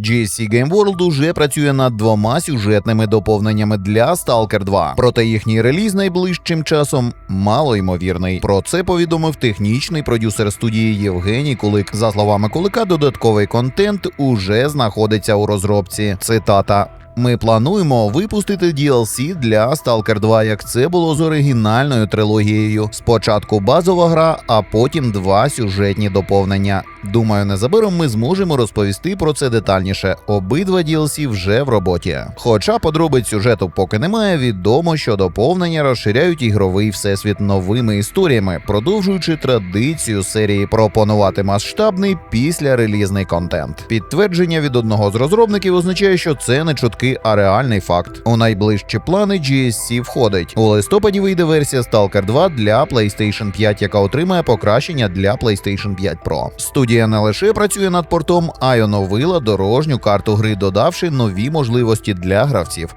GSC Game World уже працює над двома сюжетними доповненнями для Stalker 2. Проте їхній реліз найближчим часом мало ймовірний. Про це повідомив технічний продюсер студії Євгеній Кулик. За словами Кулика, додатковий контент уже знаходиться у розробці. Цитата. Ми плануємо випустити DLC для Stalker 2, як це було з оригінальною трилогією. Спочатку базова гра, а потім два сюжетні доповнення. Думаю, незабаром ми зможемо розповісти про це детальніше. Обидва DLC вже в роботі. Хоча подробиць сюжету поки немає, відомо, що доповнення розширяють ігровий всесвіт новими історіями, продовжуючи традицію серії пропонувати масштабний післярелізний контент. Підтвердження від одного з розробників означає, що це не чутки, а реальний факт. У найближчі плани GSC входить. У листопаді вийде версія Stalker 2 для PlayStation 5, яка отримає покращення для PlayStation 5 Pro. Студія не лише працює над портом, а й оновила дорожню карту гри, додавши нові можливості для гравців.